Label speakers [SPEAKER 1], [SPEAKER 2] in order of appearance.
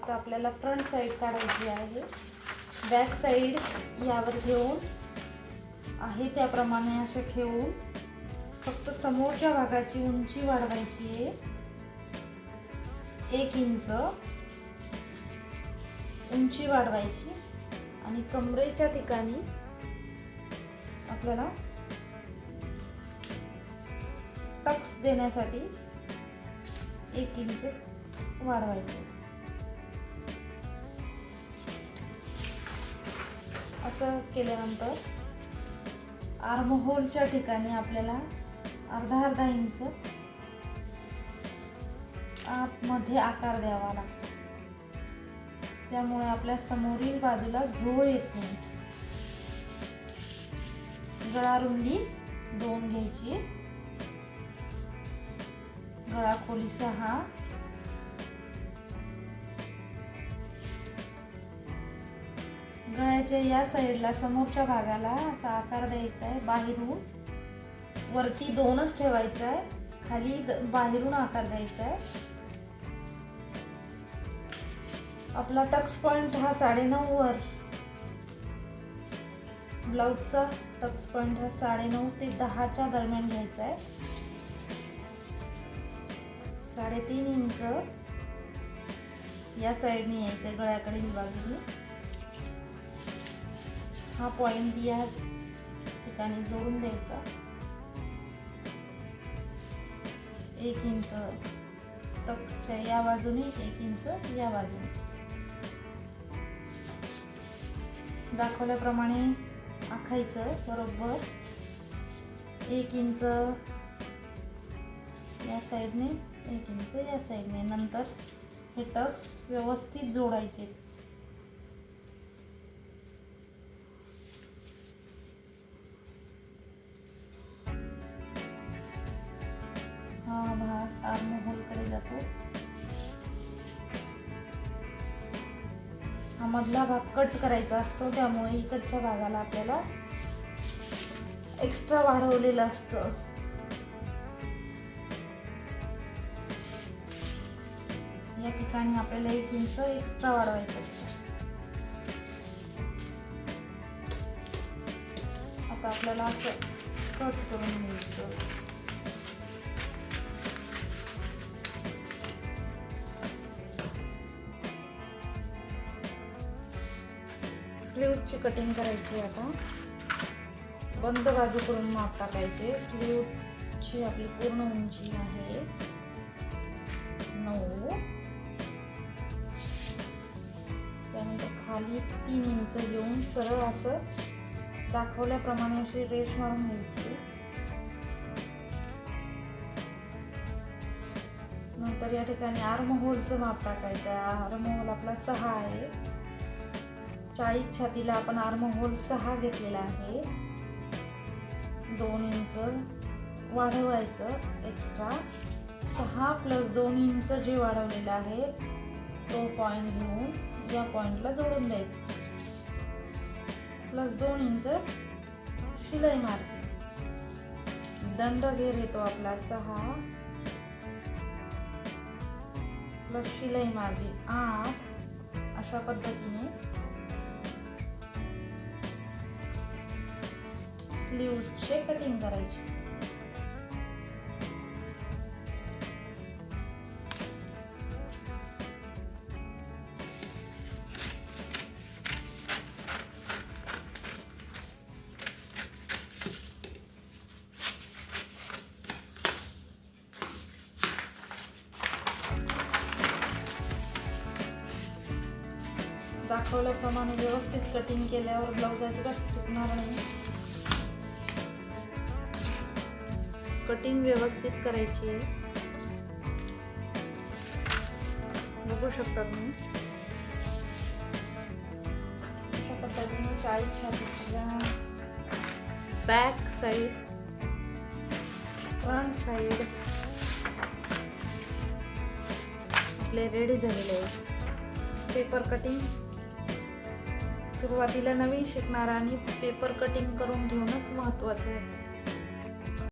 [SPEAKER 1] आता आपल्याला front side काढायची आहे. बॅक साईड यावर घेऊन आहे त्याप्रमाणे असे ठेवून फक्त समोरच्या भागाची उंची वाढवायची आहे. एक इंच उंची वाढवायची आणि कमरेच्या ठिकाणी आपल्याला टक्स देण्यासाठी एक इंच वाढवायचं. असं केल्यानंतर आर्महोलच्या ठिकाणी आपल्याला अर्धा अर्धा इंच आतमध्ये आकार द्यावा लागतो. त्यामुळे आपल्या समोरील बाजूला झोळ येत नाही. गळा रुंदी दोन घ्यायची. गळा खोली सहा गळ्याच्या या साईडला समोरच्या भागाला असा आकार द्यायचा आहे बाहेरून. वरती दोनच ठेवायचं आहे. खाली द- बाहेरून आकार द्यायचा आहे. आपला टक्स पॉइंट हा साडेनऊ वर. ब्लाऊजचा टक्स पॉइंट हा साडेनऊ ते दहाच्या दरम्यान घ्यायचा आहे. साडेतीन इंच. या साईडने यायचं गळ्याकडील बाजूने. हा पॉइंट या ठिकाणी जोडून द्यायचा. एक इंच टक्सच्या या बाजूने एक इंच या बाजूने. दाखवल्याप्रमाणे आखायचं बरोबर. एक इंच या साईडने एक इंच या साईडने नंतर हे टक्स व्यवस्थित जोडायचे. आर्महोलकडे जातो. हा मधला भाग कट करायचा असतो त्यामुळे इकडच्या भागाला आपल्याला एक्स्ट्रा वाढवलेलं असतं. या ठिकाणी आपल्याला एक इंच एक्स्ट्रा वाढवायचं असतं. आता आपल्याला असं कट करून घ्यायचं. स्लीवची कटिंग करायची आता. बंद बाजूकडून माप टाकायचे स्लीवची आपली पूर्ण उंची आहे. नऊ. त्यानंतर खाली तीन इंच घेऊन सरळ असं दाखवल्याप्रमाणे अशी रेश मारून घ्यायची. नंतर या ठिकाणी आर्महोलचं माप टाकायचं. आर्महोल आपला सहा आहे. चाळीस छातीला आपण आर्म होल सहा घेतलेला आहे. दोन इंच वाढवायचं एक्स्ट्रा सहा प्लस दोन इंच जे वाढवलेलं आहे तो पॉईंट घेऊन या पॉईंटला जोडून द्यायचं. प्लस दोन इंच शिलाई मारची दंड घेर येतो आपला सहा. प्लस शिलाई मारली आठ. अशा पद्धतीने स्लीवचे कटिंग करायचे. दाखवल्याप्रमाणे व्यवस्थित कटिंग केल्यावर ब्लाऊज अजिबात चुकणार नाही. कटिंग व्यवस्थित करायची आहे. बघू शकता तुम्ही. अशा चाळीस छातीच्या बॅक साईड फ्रंट साईड आपले रेडी झालेले आहे पेपर कटिंग सुरुवातीला नवीन शिकणारा आणि पेपर कटिंग करून घेऊनच महत्त्वाचं आहे.